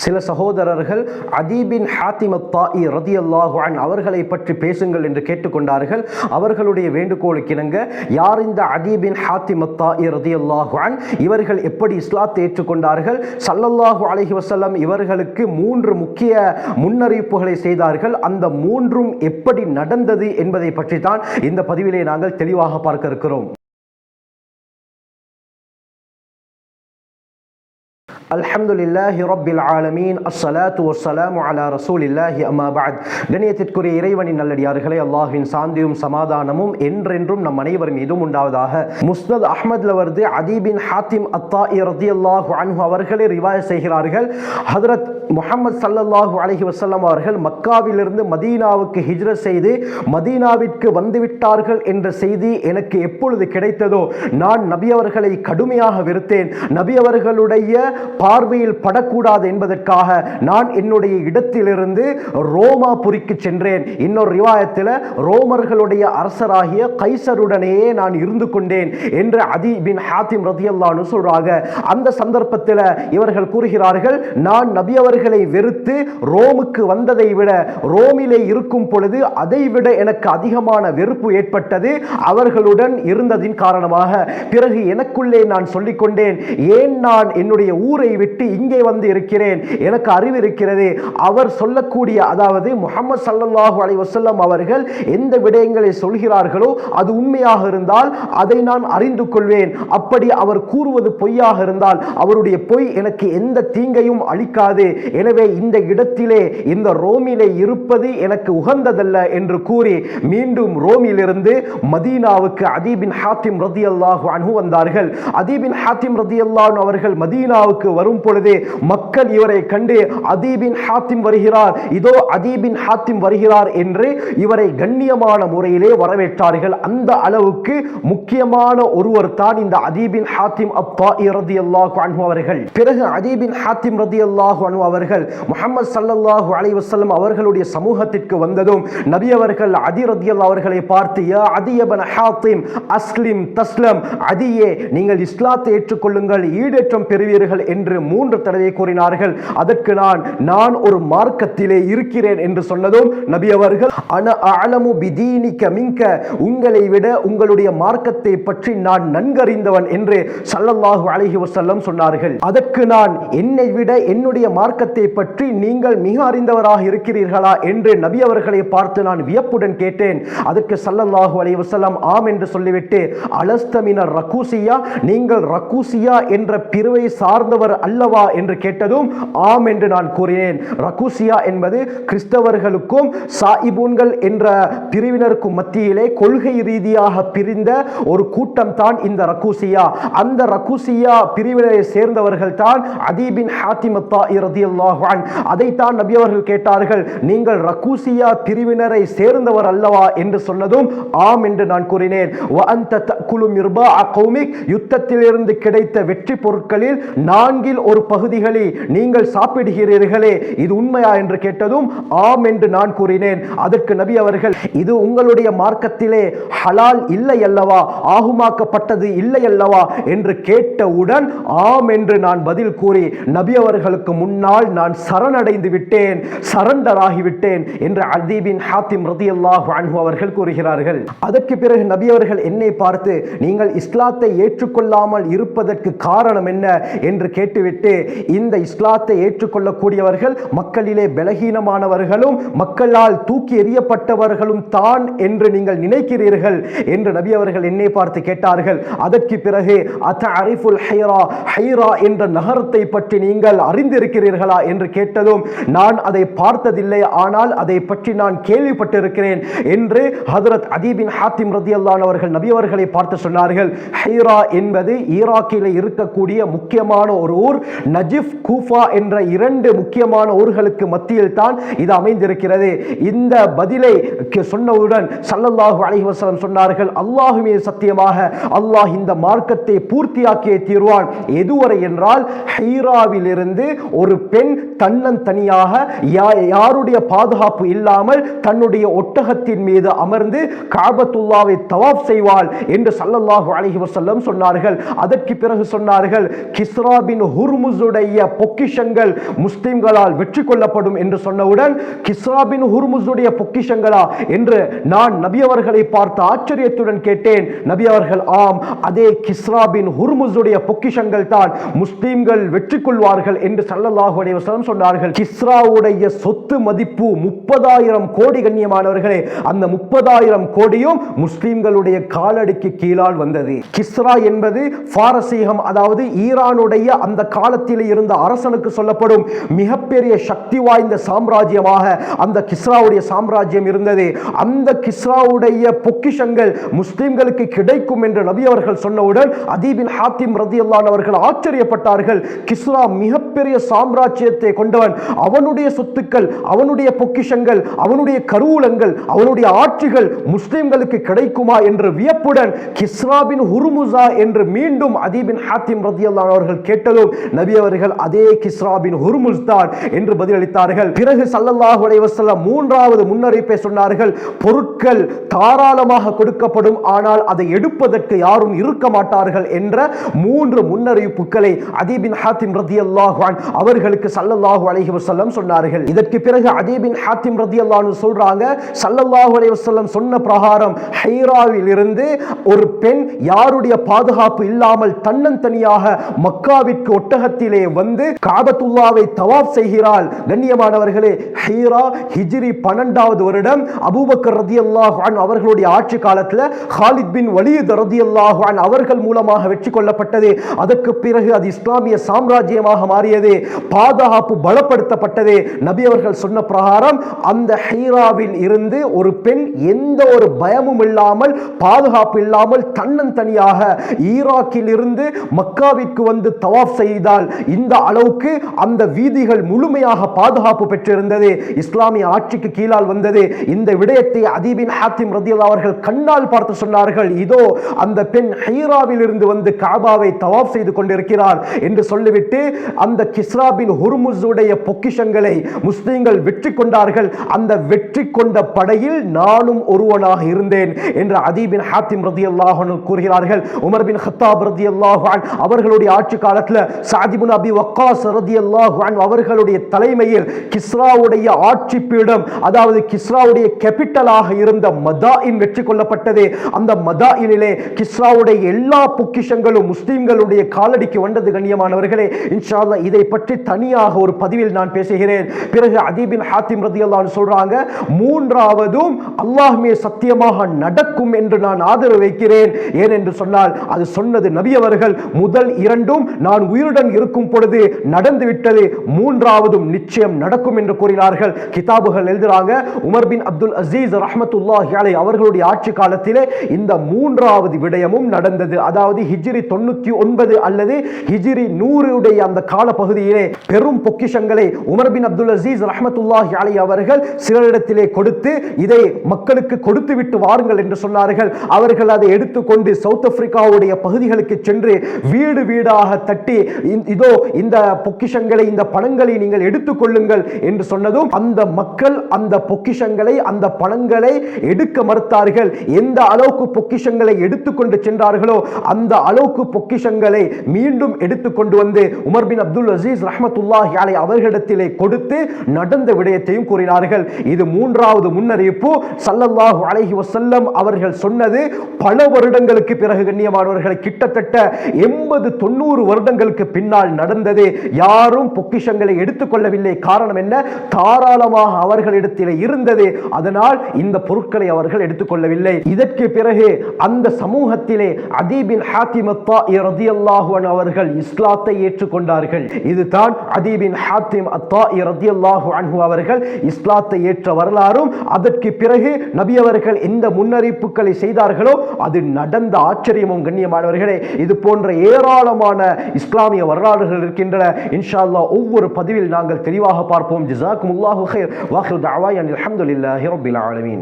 சில சகோதரர்கள் அதீபின் ஹாத்திமத்தாஇ ரதி அல்லாஹுன் அவர்களை பற்றி பேசுங்கள் என்று கேட்டுக்கொண்டார்கள். அவர்களுடைய வேண்டுகோளுக்கிணங்க யார் இந்த அதீபின் ஹாத்திமத்தாஇ ரதி அல்லாஹுன் இவர்கள் எப்படி இஸ்லாத்தை ஏற்றுக்கொண்டார்கள்? சல்லல்லாஹு அலஹி வசல்லம் இவர்களுக்கு மூன்று முக்கிய முன்னறிவிப்புகளை செய்தார்கள். அந்த மூன்றும் எப்படி நடந்தது என்பதை பற்றி தான் இந்த பதிவிலே நாங்கள் தெளிவாக பார்க்க இருக்கிறோம். அல்ஹம்துலில்லாஹி ரப்பில் ஆலமீன். அஸ்ஸலாத்து வஸ்ஸலாமு அலா ரசூலில்லாஹி அம்மா பஅத். கணியத்திற்குரிய இறைவனின் நல்லடியார்களே அல்லாஹ்வின் சாந்தியும் சமாதானமும் என்றென்றும் நம் அனைவர் மீதும் உண்டாவதாக. முஸ்னத் அஹமதுல வருது அதீபின் ஹாத்திம் அத்தா ரதி அல்லாஹு அன்ஹு அவர்களே ரிவாய் செய்கிறார்கள். ஹதரத் முகமது சல்லல்லாஹு அலஹி வசல்லம் அவர்கள் மக்காவிலிருந்து மதீனாவுக்கு ஹிஜ்ரத் செய்து மதீனாவிற்கு வந்துவிட்டார்கள் என்ற செய்தி எனக்கு எப்பொழுது கிடைத்ததோ நான் நபி அவர்களை கடுமையாக வெறுத்தேன். நபி அவர்களுடைய பார்வையில் படக்கூடாது என்பதற்காக நான் என்னுடைய இடத்திலிருந்து ரோமா புரிக்கு சென்றேன். இன்னொரு ரிவாயத்தில் ரோமர்களுடைய அரசராகிய கைசருடனேயே நான் இருந்து கொண்டேன் என்று அதி பின் ஹாத்திம் ரதியல்லான்னு சொல்றாங்க. அந்த சந்தர்ப்பத்தில் இவர்கள் கூறுகிறார்கள் நான் நபி அவர் அவர்களை வெறுத்து ரோமுக்கு வந்ததை விட ரோமிலே இருக்கும் பொழுது அதை விட எனக்கு அதிகமான வெறுப்பு ஏற்பட்டது அவர்களுடன் இருந்ததின் காரணமாக. பிறகு எனக்குள்ளே நான் சொல்லிக்கொண்டேன் ஏன் நான் என்னுடைய ஊரை விட்டு இங்கே வந்து இருக்கிறேன்? எனக்கு அறிவு இருக்கிறது. அவர் சொல்லக்கூடிய அதாவது முகமது சல்லல்லாஹு அலி வசல்லம் அவர்கள் எந்த விடயங்களை சொல்கிறார்களோ அது உண்மையாக இருந்தால் அதை நான் அறிந்து கொள்வேன். அப்படி அவர் கூறுவது பொய்யாக இருந்தால் அவருடைய பொய் எனக்கு எந்த தீங்கையும் அளிக்காது. எனவே இந்த இடத்திலே இந்த ரோமிலே இருப்பது எனக்கு உகந்ததல்ல என்று கூறி மீண்டும் ரோமிலிருந்து மதீனாவுக்கு அதீபின் ஹாத்திம் ரதி அல்லாஹு அனு வந்தார்கள் அதீபின் ஹாத்திம் ரதி அவர்கள் மதீனாவுக்கு வரும் பொழுது மக்கள் இவரை கண்டு அதீபின் ஹாத்திம் வருகிறார் இதோ அதீபின் ஹாத்திம் வருகிறார் என்று இவரை கண்ணியமான முறையிலே வரவேற்றார்கள். அந்த அளவுக்கு முக்கியமான ஒருவர் தான் இந்த அதீபின் ஹாத்திம் அப்பா ரதி அல்லாஹு அன்ஹு அவர்கள். பிறகு அதீபின் ஹாத்திம் ரதி அல்லாஹு அன்ஹு அவர்கள் முகமது சல்லல்லாஹு அலைஹி வசல்லம் அவர்களுடைய சமூகத்திற்கு வந்ததும் நபி அவர்கள் அதி ரத்தியல் அவர்களை பார்த்து யா அதியபன் ஹாத்திம் அஸ்லிம் தஸ்லம் அதியே நீங்கள் இஸ்லாத்தை ஏற்றுக்கொள்ளுங்கள் ஈடேற்றம் பெறுவீர்கள் என்று மூன்று தடவை கூறினார்கள். அதற்கு நான் நான் ஒரு மார்க்கத்திலே இருக்கிறேன் என்று சொன்னதும் நபி அவர்கள் அன அலமு பிதீனிக்க மிங்க உங்களை விட உங்களுடைய மார்க்கத்தை பற்றி நான் நன்கறிந்தவன் என்று சல்லல்லாஹு அலைஹி வசல்லம் சொன்னார்கள். அதற்கு நான் என்னை விட என்னுடைய மார்க்க மார்க்கத்தை பற்றி நீங்கள் மிக அறிந்தவராக இருக்கிறீர்களா என்று நபி அவர்களை பார்த்து நான் வியப்புடன் கேட்டேன். அதற்கு சல்லல்லாஹு அலி வஸல்லம் ஆம் என்று சொல்லிவிட்டு அலஸ்தமினர் ரக்கூசியா நீங்கள் ரக்கூசியா என்ற பிரிவை சார்ந்தவர் அல்லவா? என்று கேட்டதும் ஆம் என்று நான் கூறினேன். ரக்கூசியா என்பது கிறிஸ்தவர்களுக்கும் சாயிபூன்கள் என்ற பிரிவினருக்கும் மத்தியிலே கொள்கை ரீதியாக பிரிந்த ஒரு கூட்டம் தான் இந்த ரக்கூசியா அந்த ரக்கூசியா பிரிவினரை சேர்ந்தவர்கள் தான் அதீபின் ஹாத்திமத்தா இரதியல் அன். அதைத்தான் நபி அவர்கள் கேட்டார்கள் நீங்கள் ரக்கூசியா பிரிவினரை சேர்ந்தவர் அல்லவா? என்று சொன்னதும் ஆம் என்று நான் கூறினேன். யுத்தத்திலிருந்து கிடைத்த வெற்றி பொருட்களில் நான்கில் ஒரு பகுதிகளை நீங்கள் சாப்பிடுகிறீர்களே இது உண்மையா என்று கேட்டதும் ஆம் என்று நான் கூறினேன். அதற்கு நபி அவர்கள் இது உங்களுடைய மார்க்கத்திலே ஹலால் இல்லை அல்லவா? ஆகுமாக்கப்பட்டது இல்லை அல்லவா? என்று கேட்டவுடன் ஆம் என்று நான் பதில் கூறி நபி அவர்களுக்கு முன்னால் நாள் நான் சரணடைந்து விட்டேன் சரண்டர் ஆகிவிட்டேன் என்று அதீபின் ஹாத்திம் ரதி அல்லாஹ் அன்ஹு அவர்கள் கூறுகிறார்கள். அதற்கு பிறகு நபி அவர்கள் என்னை பார்த்து நீங்கள் இஸ்லாத்தை ஏற்றுக்கொள்ளாமல் இருப்பதற்கு காரணம் என்ன? என்று கேட்டுவிட்டு இந்த இஸ்லாத்தை ஏற்றுக்கொள்ளக்கூடியவர்கள் மக்களிலே பலகீனமானவர்களும் மக்களால் தூக்கி எறியப்பட்டவர்களும் தான் என்று நீங்கள் நினைக்கிறீர்கள். என்று நபி அவர்கள் என்னை பார்த்து கேட்டார்கள். அதற்கு பிறகு அத அரிஃபுல் ஹைரா ஹைரா என்ற நகரத்தை பற்றி நீங்கள் அறிந்திருக்கிறீர்களா? என்று கேட்டதும் நான் அதை பார்த்ததில்லை ஆனால் அதை பற்றி நான் கேள்விப்பட்டிருக்கிறேன் என்று ஹதரத் அதீபின் ஹாத்திம் ரதி அவர்கள் நபி அவர்களை பார்த்து சொன்னார்கள். ஹைரா என்பது ஈராக்கில் இருக்கக்கூடிய முக்கியமான ஒரு ஊர். நஜிப் கூஃபா என்ற இரண்டு முக்கியமான ஊர்களுக்கு மத்தியில் தான் இது அமைந்திருக்கிறது. இந்த பதிலை சொன்னவுடன் சல்லல்லாஹு அலைஹி சொன்னார்கள் அல்லாஹுமே சத்தியமாக அல்லாஹ் இந்த மார்க்கத்தை பூர்த்தியாக்கிய தீர்வான். எதுவரை என்றால் ஹைராவிலிருந்து ஒரு பெண் பெண் தன்னந்தனியாக யாருடைய பாதுகாப்பு இல்லாமல் தன்னுடைய ஒட்டகத்தின் மீது அமர்ந்து காபத்துல்லாவை தவாப் செய்வாள் என்று சல்லல்லாஹு அலைஹி வஸல்லம் சொன்னார்கள். அதற்கு பிறகு சொன்னார்கள் கிஸ்ராபின் ஹுர்முசுடைய பொக்கிஷங்கள் முஸ்லிம்களால் வெற்றி கொள்ளப்படும் என்று சொன்னவுடன் கிஸ்ராபின் ஹுர்முசுடைய பொக்கிஷங்களா என்று நான் நபி அவர்களை பார்த்து ஆச்சரியத்துடன் கேட்டேன். நபி அவர்கள் ஆம் அதே கிஸ்ராபின் ஹுர்முசுடைய பொக்கிஷங்கள் தான் முஸ்லிம்கள் வெற்றி கொள்வார்கள் என்று சல்லல்லாஹு அலைஹி வஸல்லம் சொன்னார்கள் கிஸ்ராவுடைய சொத்து மதிப்பு முப்பதாயிரம் கோடி கண்ணியமானவர்களே அந்த முப்பதாயிரம் கோடியும் முஸ்லிம்களுடைய காலடிக்கு கீழால் வந்தது. கிஸ்ரா என்பது பாரசீகம் அதாவது ஈரானுடைய அந்த காலத்தில் இருந்த அரசனுக்கு சொல்லப்படும் மிகப்பெரிய சக்தி வாய்ந்த சாம்ராஜ்யமாக அந்த கிஸ்ராவுடைய சாம்ராஜ்யம் இருந்தது. அந்த கிஸ்ராவுடைய பொக்கிஷங்கள் முஸ்லிம்களுக்கு கிடைக்கும் என்று நபி அவர்கள் சொன்னவுடன் அதீபின் ஹாத்திம் ரதியல்லான் அவர்கள் ஆச்சரியப்பட்டார்கள். கிஸ்ரா மிகப்பெரிய சாம்ராஜ்யம் சாம்ராஜ்யத்தை கொண்டவன் அவனுடைய சொத்துக்கள் அவனுடைய பொக்கிஷங்கள் அவனுடைய கருவூலங்கள் அவனுடைய ஆட்சிகள் முஸ்லிம்களுக்கு கிடைக்குமா என்று வியப்புடன் கிஸ்ராபின் ஹுருமுசா என்று மீண்டும் அதீபின் ஹாத்திம் ரத்தியல்லான் அவர்கள் கேட்டதும் நபி அவர்கள் அதே கிஸ்ராபின் ஹுருமுஸ் தான் என்று பதிலளித்தார்கள். பிறகு சல்லல்லாஹு அலைஹி மூன்றாவது முன்னறிப்பை சொன்னார்கள் பொருட்கள் தாராளமாக கொடுக்கப்படும் ஆனால் அதை எடுப்பதற்கு யாரும் இருக்க மாட்டார்கள் என்ற மூன்று முன்னறிவிப்புகளை அதீபின் ஹாத்திம் ரத்தியல்லாஹான் அவர்களுக்கு அவர்களுக்கு சல்லல்லாஹு அலைஹி வசல்லம் சொன்னார்கள். இதற்கு பிறகு அதீபின் ஹாத்திம் ரதி அல்லான்னு சொல்றாங்க சல்லல்லாஹு அலைஹி வசல்லம் சொன்ன பிரகாரம் ஹைராவில் இருந்து ஒரு பெண் யாருடைய பாதுகாப்பு இல்லாமல் தன்னந்தனியாக மக்காவிற்கு ஒட்டகத்திலே வந்து காபத்துல்லாவை தவாப் செய்கிறாள். கண்ணியமானவர்களே ஹீரா ஹிஜ்ரி பன்னெண்டாவது வருடம் அபூபக்கர் ரதி அல்லாஹான் அவர்களுடைய ஆட்சி காலத்தில் ஹாலித் பின் வலியுத் ரதி அல்லாஹான் அவர்கள் மூலமாக வெற்றி கொள்ளப்பட்டது. அதற்கு பிறகு அது இஸ்லாமிய சாம்ராஜ்யமாக மாறியது. பால் பாதுகாப்பு பலப்படுத்தப்பட்டது நபி அவர்கள் சொன்ன பிரகாரம் அந்த ஹீராவில் இருந்து ஒரு பெண் எந்த ஒரு பயமும் இல்லாமல் பாதுகாப்பு இல்லாமல் தன்னந்தனியாக ஈராக்கில் இருந்து மக்காவிற்கு வந்து தவாப் செய்தால் இந்த அளவுக்கு அந்த வீதிகள் முழுமையாக பாதுகாப்பு பெற்றிருந்தது. இஸ்லாமிய ஆட்சிக்கு கீழால் வந்தது. இந்த விடயத்தை அதீபின் ஹாத்திம் ரதியல்லா அவர்கள் கண்ணால் பார்த்து சொன்னார்கள். இதோ அந்த பெண் ஹைராவில் இருந்து வந்து காபாவை தவாப் செய்து கொண்டிருக்கிறார் என்று சொல்லிவிட்டு அந்த கிஸ்ராபின் ஹுர்முஸுடைய பொக்கிஷங்களை முஸ்லீம்கள் வெற்றி கொண்டார்கள். அந்த வெற்றி கொண்ட படையில் நானும் ஒருவனாக இருந்தேன் என்று அதீபின் ஹாத்திம் ரதியல்லாஹு கூறுகிறார்கள். உமர் பின் ஹத்தாப் ரதி அல்லாஹான் அவர்களுடைய ஆட்சி காலத்தில் சாதிபுன் அபி வக்காஸ் ரதி அல்லாஹான் அவர்களுடைய தலைமையில் கிஸ்ராவுடைய ஆட்சி பீடம் அதாவது கிஸ்ராவுடைய கேபிட்டலாக இருந்த மதாயின் வெற்றி கொள்ளப்பட்டது. அந்த மதாயினிலே கிஸ்ராவுடைய எல்லா பொக்கிஷங்களும் முஸ்லீம்களுடைய காலடிக்கு வந்தது கண்ணியமானவர்களே இன்ஷால்லா இதை பற்றி தனி தனியாக ஒரு பதிவில் நான் பேசுகிறேன். பிறகு அதீபின் ஹாத்திம் ரதியல்லாஹு சொல்றாங்க மூன்றாவதும் அல்லாஹ்மே சத்தியமாக நடக்கும் என்று நான் ஆதரவு வைக்கிறேன். ஏன் என்று சொன்னால் அது சொன்னது நபி அவர்கள் முதல் இரண்டும் நான் உயிருடன் இருக்கும் பொழுது நடந்துவிட்டது மூன்றாவதும் நிச்சயம் நடக்கும் என்று கூறினார்கள். கிதாபுகள் எழுதுறாங்க உமர் பின் அப்துல் அசீஸ் ரஹமத்துல்லாஹி அலை அவர்களுடைய ஆட்சி காலத்திலே இந்த மூன்றாவது விடயமும் நடந்தது. அதாவது ஹிஜிரி தொண்ணூத்தி ஒன்பது அல்லது ஹிஜிரி நூறுடைய அந்த கால பகுதியிலே பெரும் பொக்கிஷங்களை உமர் பின் அப்துல் அசீஸ் ரஹமத்துல்லாஹி அலி அவர்கள் சிலரிடத்திலே கொடுத்து இதை மக்களுக்கு கொடுத்து விட்டு வாருங்கள் என்று சொன்னார்கள். அவர்கள் அதை எடுத்துக்கொண்டு சவுத் ஆப்பிரிக்காவுடைய பகுதிகளுக்கு சென்று வீடு வீடாக தட்டி இதோ இந்த பொக்கிஷங்களை இந்த பணங்களை நீங்கள் எடுத்துக்கொள்ளுங்கள் என்று சொன்னதும் அந்த மக்கள் அந்த பொக்கிஷங்களை அந்த பணங்களை எடுக்க மறுத்தார்கள். எந்த அளவுக்கு பொக்கிஷங்களை எடுத்துக்கொண்டு சென்றார்களோ அந்த அளவுக்கு பொக்கிஷங்களை மீண்டும் எடுத்துக்கொண்டு வந்து உமர் பின் அப்துல் அசீஸ் ரஹமத்துல்லா ரஹமத்துல்லாஹி அலை அவர்களிடத்திலே கொடுத்து நடந்த விடயத்தையும் கூறினார்கள். இது மூன்றாவது முன்னறிவிப்பு. சல்லல்லாஹு அலஹி வசல்லம் அவர்கள் சொன்னது பல வருடங்களுக்கு பிறகு கண்ணியமானவர்கள் கிட்டத்தட்ட எண்பது தொண்ணூறு வருடங்களுக்கு பின்னால் நடந்தது. யாரும் பொக்கிஷங்களை எடுத்துக்கொள்ளவில்லை. காரணம் என்ன? தாராளமாக அவர்களிடத்தில் இருந்தது. அதனால் இந்த பொருட்களை அவர்கள் எடுத்துக்கொள்ளவில்லை. இதற்கு பிறகு அந்த சமூகத்திலே அதீபின் ஹாத்திமத்தா அவர்கள் இஸ்லாத்தை ஏற்றுக்கொண்டார்கள். இதுதான் அதீபின் ஹாத்திம் அத்தா அல்லாஹு அன்ஹு அவர்கள் இஸ்லாத்தை ஏற்ற வரலாறும் அதற்கு பிறகு நபி அவர்கள் எந்த முன்னறிவிப்புகளை செய்தார்களோ அது நடந்த ஆச்சரியமும் கண்ணியமானவர்களே. இது போன்ற ஏராளமான இஸ்லாமிய வரலாறுகள் இருக்கின்றன. இன்ஷா அல்லாஹ் ஒவ்வொரு பதிவில் நாங்கள் தெளிவாக பார்ப்போம். ஜிசாக் முல்லாஹு ஹைர் வாஹிர் தாவாய் அனில் ஹம்துலில்லாஹி ஆலமீன்.